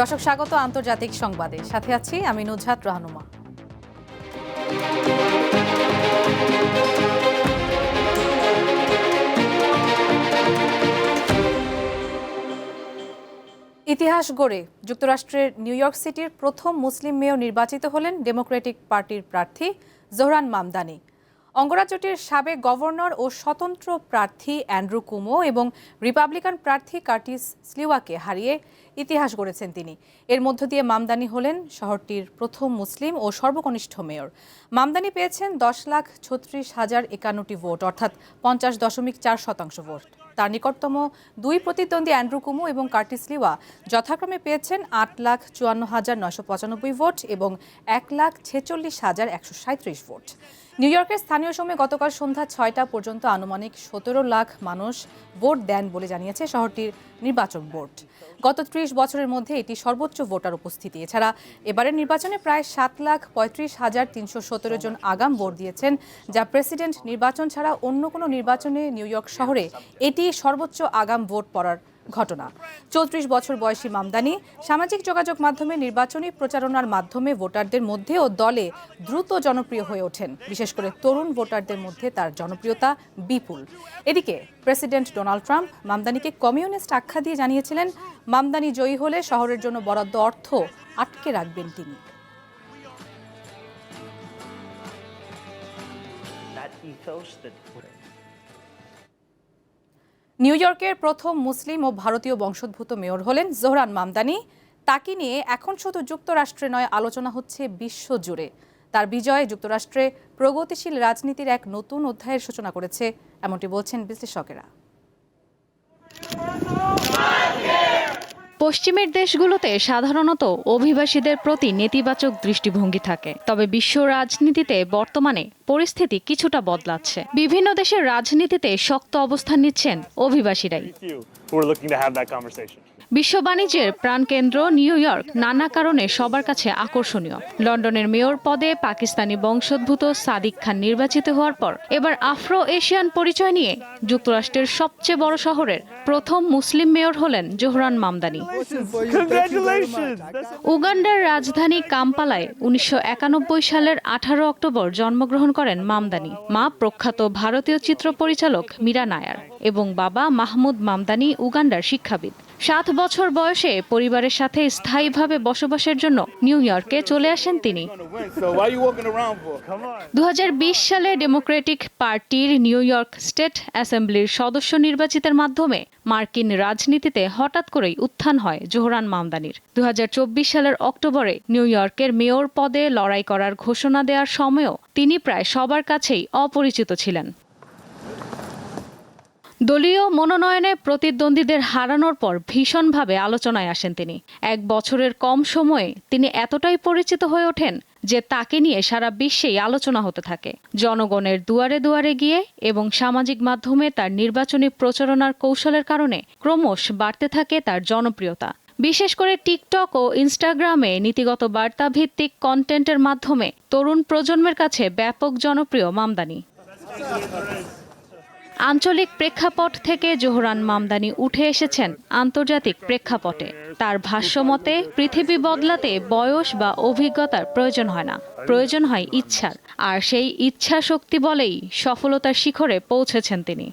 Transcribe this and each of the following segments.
দর্শক, স্বাগত আন্তর্জাতিক সংবাদে। সাথে আছি আমি নুজহাত রাহনুমা। ইতিহাস গড়ে, যুক্তরাষ্ট্রের নিউ ইয়র্ক সিটির প্রথম মুসলিম মেয়র নির্বাচিত হলেন ডেমোক্রেটিক পার্টির প্রার্থী জোহরান মামদানি। অঙ্গরাজ্যটির সাবেক গভর্নর ও স্বতন্ত্র প্রার্থী অ্যান্ড্রু কুমো এবং রিপাবলিকান প্রার্থী কার্টিস স্লিওয়াকে হারিয়ে ইতিহাস গড়েছেন তিনি। এর মধ্য দিয়ে মামদানি হলেন শহরটির প্রথম মুসলিম ও সর্বকনিষ্ঠ মেয়র। মামদানি পেয়েছেন দশ লাখ ছত্রিশ হাজার একান্নটি ভোট, অর্থাৎ পঞ্চাশ দশমিক চার শতাংশ ভোট। তার নিকটতম দুই প্রতিদ্বন্দ্বী অ্যান্ড্রু কুমু এবং কার্টিস লিওয়া যথাক্রমে পেয়েছেন আট লাখ চুয়ান্ন হাজার নয়শো পঁচানব্বই ভোট এবং এক লাখ ছেচল্লিশ হাজার একশো সাঁত্রিশ ভোট। নিউ ইয়র্কের স্থানীয় সময় গতকাল সন্ধ্যা ছয়টা পর্যন্ত আনুমানিক সতেরো লাখ মানুষ ভোট দেন বলে জানিয়েছে শহরটির নির্বাচন বোর্ড। গত ত্রিশ বছরের মধ্যে এটি সর্বোচ্চ ভোটার উপস্থিতি। এছাড়া এবারের নির্বাচনে প্রায় সাত লাখ পঁয়ত্রিশ হাজার তিনশো সতেরো জন আগাম ভোট দিয়েছেন, যা প্রেসিডেন্ট নির্বাচন ছাড়া অন্য কোনো নির্বাচনে নিউ ইয়র্ক শহরে এটি সর্বোচ্চ আগাম ভোট পড়ার ঘটনা। চৌত্রিশ বছর বয়সী মামদানি সামাজিক যোগাযোগ মাধ্যমে নির্বাচনী প্রচারণার মাধ্যমে ভোটারদের মধ্যে ও দলে দ্রুত জনপ্রিয় হয়ে ওঠেন। বিশেষ করে তরুণ ভোটারদের মধ্যে তার জনপ্রিয়তা বিপুল। এদিকে প্রেসিডেন্ট ডোনাল্ড ট্রাম্প মামদানিকে কমিউনিস্ট আখ্যা দিয়ে জানিয়েছিলেন, মামদানি জয়ী হলে শহরের জন্য বরাদ্দ অর্থ আটকে রাখবেন তিনি। That ethos that নিউ ইয়র্কের প্রথম মুসলিম ও ভারতীয় বংশোদ্ভূত মেয়র হলেন জোহরান মামদানি। তাকে নিয়ে এখন শুধু যুক্তরাষ্ট্রে নয়, আলোচনা হচ্ছে বিশ্বজুড়ে। তার বিজয়ে যুক্তরাষ্ট্রে প্রগতিশীল রাজনীতির এক নতুন অধ্যায়ের সূচনা করেছে, এমনটি বলছেন বিশ্লেষকেরা। পশ্চিমের দেশগুলোতে সাধারণত অভিবাসীদের প্রতি নেতিবাচক দৃষ্টিভঙ্গি থাকে। তবে বিশ্ব রাজনীতিতে বর্তমানে পরিস্থিতি কিছুটা বদলাচ্ছে। বিভিন্ন দেশের রাজনীতিতে শক্ত অবস্থান নিচ্ছেন অভিবাসীরাই। বিশ্ব বাণিজ্যের প্রাণকেন্দ্র নিউ ইয়র্ক নানা কারণে সবার কাছে আকর্ষণীয়। লন্ডনের মেয়র পদে পাকিস্তানি বংশোদ্ভূত সাদিক খান নির্বাচিত হওয়ার পর এবার আফ্রো এশিয়ান পরিচয় নিয়ে যুক্তরাষ্ট্রের সবচেয়ে বড় শহরের প্রথম মুসলিম মেয়র হলেন জোহরান মামদানি। উগান্ডার রাজধানী কাম্পালায় উনিশশো সালের আঠারো অক্টোবর জন্মগ্রহণ করেন মামদানি। মা প্রখ্যাত ভারতীয় চিত্র পরিচালক মীরা নায়ার এবং বাবা মাহমুদ মামদানি উগান্ডার শিক্ষাবিদ। সাত বছর বয়সে পরিবারের সাথে স্থায়ীভাবে বসবাসের জন্য নিউ ইয়র্কে চলে আসেন তিনি. দু সালে ডেমোক্রেটিক পার্টির নিউ ইয়র্ক স্টেট অ্যাসেম্বলির সদস্য নির্বাচিতের মাধ্যমে মার্কিন রাজনীতিতে হঠাৎ করেই উত্থান হয় জোহরান মামদানির দুহাজার চব্বিশ সালের অক্টোবরে নিউ ইয়র্কের মেয়র পদে লড়াই করার ঘোষণা দেওয়ার সময়ও তিনি প্রায় সবার কাছেই অপরিচিত ছিলেন দলীয় মনোনয়নে প্রতিদ্বন্দ্বীদের হারানোর পর ভীষণভাবে আলোচনায় আসেন তিনি। এক বছরের কম সময়ে তিনি এতটাই পরিচিত হয়ে ওঠেন যে তাকে নিয়ে সারা বিশ্বেই আলোচনা হতে থাকে। জনগণের দুয়ারে দুয়ারে গিয়ে এবং সামাজিক মাধ্যমে তার নির্বাচনী প্রচারণার কৌশলের কারণে ক্রমশ বাড়তে থাকে তার জনপ্রিয়তা। বিশেষ করে টিকটক ও ইনস্টাগ্রামে নীতিগত বার্তা ভিত্তিক কন্টেন্টের মাধ্যমে তরুণ প্রজন্মের কাছে ব্যাপক জনপ্রিয় মামদানি। আঞ্চলিক প্রেক্ষাপট থেকে জোহরান মামদানি উঠে এসেছেন আন্তর্জাতিক প্রেক্ষাপটে। তার ভাষ্যমতে পৃথিবী বদলাতে বয়স বা অভিজ্ঞতার প্রয়োজন হয় না। প্রয়োজন হয় ইচ্ছার। আর সেই ইচ্ছা শক্তি বলেই সফলতার শিখরে পৌঁছেছেন তিনি।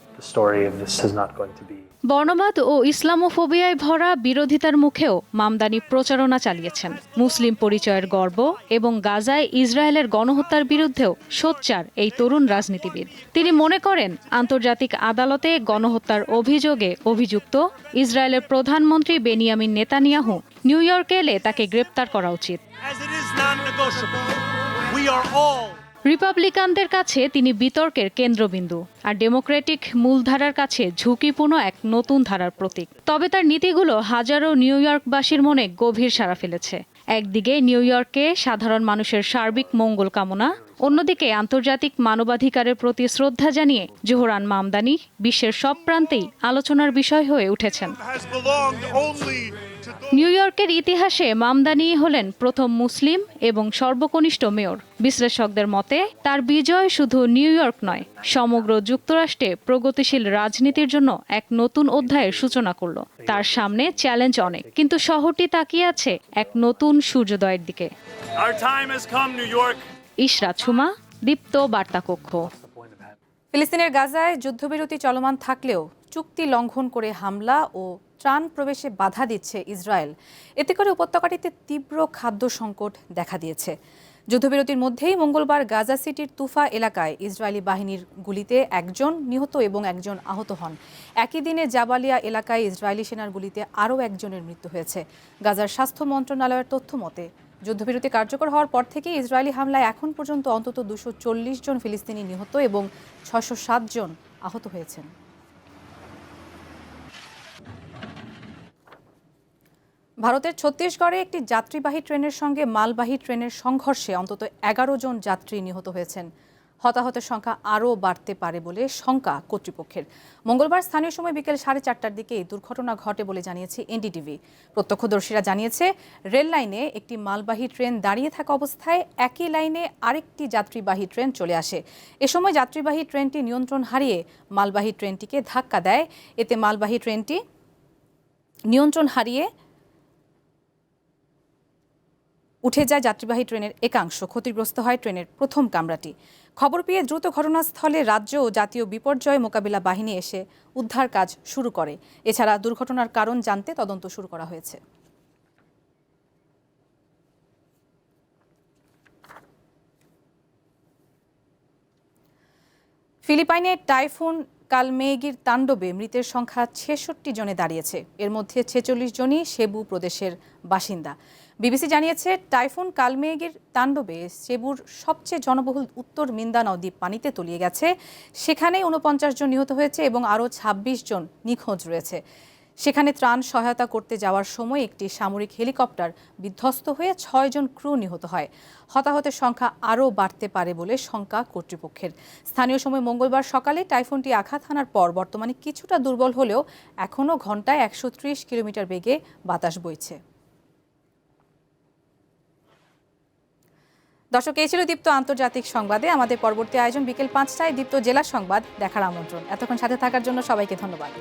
বর্ণবাদ ও ইসলামোফোবিয়ায় ভরা বিরোধিতার মুখেও মামদানি প্রচারণা চালিয়েছেন। মুসলিম পরিচয়ের গর্ব এবং গাজায় ইসরায়েলের গণহত্যার বিরুদ্ধেও সোচ্চার এই তরুণ রাজনীতিবিদ। তিনি মনে করেন, আন্তর্জাতিক আদালতে গণহত্যার অভিযোগে অভিযুক্ত ইসরায়েলের প্রধানমন্ত্রী বেনিয়ামিন নেতানিয়াহু নিউ ইয়র্কে এলে তাকে গ্রেপ্তার করা উচিত। রিপাবলিকানদের কাছে তিনি বিতর্কের কেন্দ্রবিন্দু আর ডেমোক্রেটিক মূলধারার কাছে ঝুঁকিপূর্ণ এক নতুন ধারার প্রতীক। তবে তার নীতিগুলো হাজারো নিউ ইয়র্কবাসীর মনে গভীর সাড়া ফেলেছে। একদিকে নিউ ইয়র্কে সাধারণ মানুষের সার্বিক মঙ্গল কামনা, অন্যদিকে আন্তর্জাতিক মানবাধিকারের প্রতি শ্রদ্ধা জানিয়ে জোহরান মামদানি বিশ্বের সব প্রান্তেই আলোচনার বিষয় হয়ে উঠেছেন। নিউ ইয়র্কের ইতিহাসে মামদানি হলেন প্রথম মুসলিম এবং সর্বকনিষ্ঠ মেয়র। বিশ্লেষকদের মতে তার বিজয় শুধু নিউ ইয়র্ক নয় সমগ্র যুক্তরাষ্ট্রে প্রগতিশীল রাজনীতির জন্য এক নতুন অধ্যায়ের সূচনা করল। তার সামনে চ্যালেঞ্জ অনেক কিন্তু শহরটি তাকিয়ে আছে এক নতুন সূর্যোদয়ের দিকে. ইশরা ছুমা দীপ্ত বার্তা কক্ষ ফিলিস্তিনের গাজায় যুদ্ধবিরতি চলমান থাকলেও চুক্তি লঙ্ঘন করে হামলা ও ত্রাণ প্রবেশে বাধা দিচ্ছে ইসরায়েল। এতে করে উপত্যকাটিতে তীব্র খাদ্য সংকট দেখা দিয়েছে। যুদ্ধবিরতির মধ্যেই মঙ্গলবার গাজা সিটির তুফা এলাকায় ইসরায়েলি বাহিনীর গুলিতে একজন নিহত এবং একজন আহত হন। একই দিনে জাবালিয়া এলাকায় ইসরায়েলি সেনার গুলিতে আরও একজনের মৃত্যু হয়েছে। গাজার স্বাস্থ্য মন্ত্রণালয়ের তথ্য মতে, যুদ্ধবিরতি কার্যকর হওয়ার পর থেকে ইসরায়েলি হামলায় এখন পর্যন্ত অন্তত দুশো জন ফিলিস্তিনি নিহত এবং ছশো জন আহত হয়েছেন। ভারতের ছত্তিশগড়ে একটি যাত্রীবাহী ট্রেনের সঙ্গে মালবাহী ট্রেনের সংঘর্ষে অন্তত এগারো জন যাত্রী নিহত হয়েছেন। হতাহতের সংখ্যা আরও বাড়তে পারে বলে শঙ্কা কর্তৃপক্ষের। মঙ্গলবার স্থানীয় সময় বিকেল সাড়ে চারটার দিকে এই দুর্ঘটনা ঘটে বলে জানিয়েছে এনডিটিভি। প্রত্যক্ষদর্শীরা জানিয়েছে, রেল লাইনে একটি মালবাহী ট্রেন দাঁড়িয়ে থাকা অবস্থায় একই লাইনে আরেকটি যাত্রীবাহী ট্রেন চলে আসে। এ সময় যাত্রীবাহী ট্রেনটি নিয়ন্ত্রণ হারিয়ে মালবাহী ট্রেনটিকে ধাক্কা দেয়। এতে মালবাহী ট্রেনটি নিয়ন্ত্রণ হারিয়ে উঠে যায় যাত্রীবাহী ট্রেনের একাংশ। ক্ষতিগ্রস্ত হয় ট্রেনের প্রথম কামরাটি। খবর পেয়ে দ্রুত ঘটনাস্থলে রাজ্য ও জাতীয় বিপর্যয় মোকাবিলা বাহিনী এসে উদ্ধার কাজ শুরু করে। এছাড়া দুর্ঘটনার কারণ জানতে তদন্ত শুরু করা হয়েছে। ফিলিপাইনে টাইফুন কালমেগির তাণ্ডবে মৃতের সংখ্যা ছেষট্টি জনে দাঁড়িয়েছে। এর মধ্যে ছেচল্লিশ জনই সেবু প্রদেশের বাসিন্দা। বিবিসি জানিয়েছে, টাইফুন কালমেগির তাণ্ডবে সেবুর সবচেয়ে জনবহুল উত্তর মিন্দানাও দ্বীপ পানিতে তলিয়ে গেছে। সেখানে উনপঞ্চাশ জন নিহত হয়েছে এবং আরও ২৬ জন নিখোঁজ রয়েছে। সেখানে ত্রাণ সহায়তা করতে যাওয়ার সময় একটি সামরিক হেলিকপ্টার বিধ্বস্ত হয়ে ছয়জন ক্রু নিহত হয়। হতাহতের সংখ্যা আরও বাড়তে পারে বলে শঙ্কা কর্তৃপক্ষের। স্থানীয় সময় মঙ্গলবার সকালে টাইফুনটি আঘাত হানার পর বর্তমানে কিছুটা দুর্বল হলেও এখনও ঘন্টায় একশো ত্রিশ কিলোমিটার বেগে বাতাস বইছে। দর্শক, এই ছিল দীপ্ত আন্তর্জাতিক সংবাদে। আমাদের পরবর্তী আয়োজন বিকেল পাঁচটায় দীপ্ত জেলা সংবাদ দেখার আমন্ত্রণ। এতক্ষণ সাথে থাকার জন্য সবাইকে ধন্যবাদ।